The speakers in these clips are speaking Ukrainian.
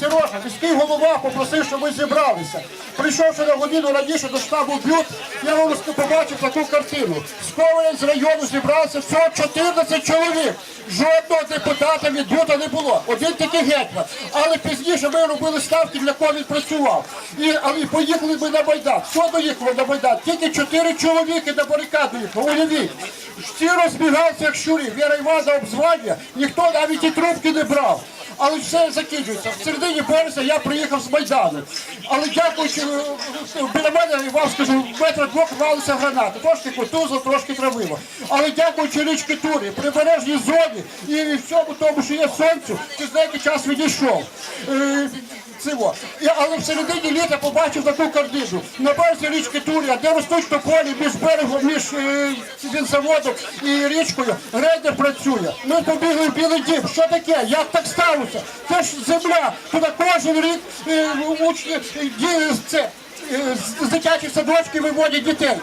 Сережа, міський голова попросив, щоб ми зібралися. Прийшовши на годину раніше до штабу б'ют, я вам побачив таку картину. З Коваля з району зібралося всього 14 чоловік. Жодного депутата від б'юта не було. Один тільки гетьман. Але пізніше ми робили ставки, для кого він працював. І, але поїхали ми на Майдан. Хто доїхав на Майдан? Тільки 4 чоловіки на барикаду їхали. Уявіть. Всі розбігалися, як щурі. Віра Івана обзвання, ніхто навіть і трубки не брав. Але все закінчується. В середині березня я приїхав з Майдану. Але дякуючи, е, біля мене, вам скажу, метра двох рвалися гранати. Трошки кутузо, трошки травило. Але дякуючи річки Турі, прибережній зоні і всьому тому, що є сонцю, через деякий час відійшов. Цього. І- Але в середині літа побачив таку кардижу. На березі річки Турія, де ростуть тополі між берегом, між е, заводом і річкою, грейдер працює. Ми побігли в Білий Дім. Що таке? Як так сталося? Це ж земля. Туди кожен рік е, учні е, це. Е, З дитячих садочків виводять дітей.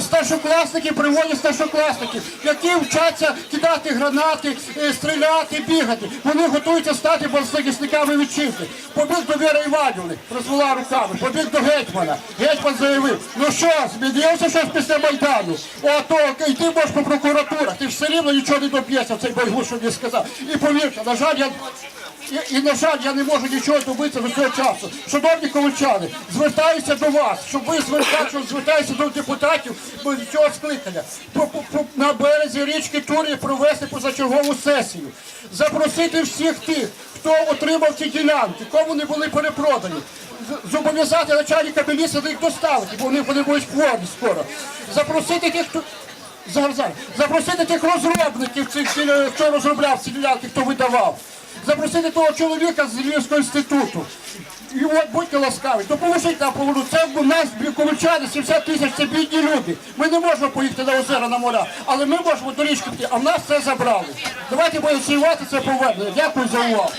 Старшокласники приводять старшокласників, які вчаться кидати гранати, е, стріляти, бігати. Вони готуються стати захисниками вітчизни. Побіг до Віри Іванівни, розвела руками, побіг до гетьмана. Гетьман заявив, ну що, змінився щось після Майдану? О, то йди можеш по прокуратурах, ти ж все рівно нічого не доб'єшся, цей байгу, що мені сказав. І повірте, на жаль, я і, на жаль, я не можу нічого добитися до цього часу. Шановні ковальчани, звертаюся до вас, щоб ви зверталися, звертаюся до депутатів бо цього скликання. На березі річки Турі провести позачергову сесію. Запросити всіх тих, хто отримав ці ділянки, кому не були перепродані. Зобов'язати начальника міліції їх доставити, бо вони, вони будуть хворі скоро. Запросити тих, хто. Зараз, зараз. Запросити тих розробників, цих, хто розробляв ці ділянки, хто видавав. Запросити того чоловіка з Львівського інституту. І от будьте ласкаві, допоможіть нам повернути. Це у нас біковичани, 70 тисяч, це бідні люди. Ми не можемо поїхати на озера, на моря, але ми можемо до річки піти, а в нас це забрали. Давайте ініціювати це повернення. Дякую за увагу.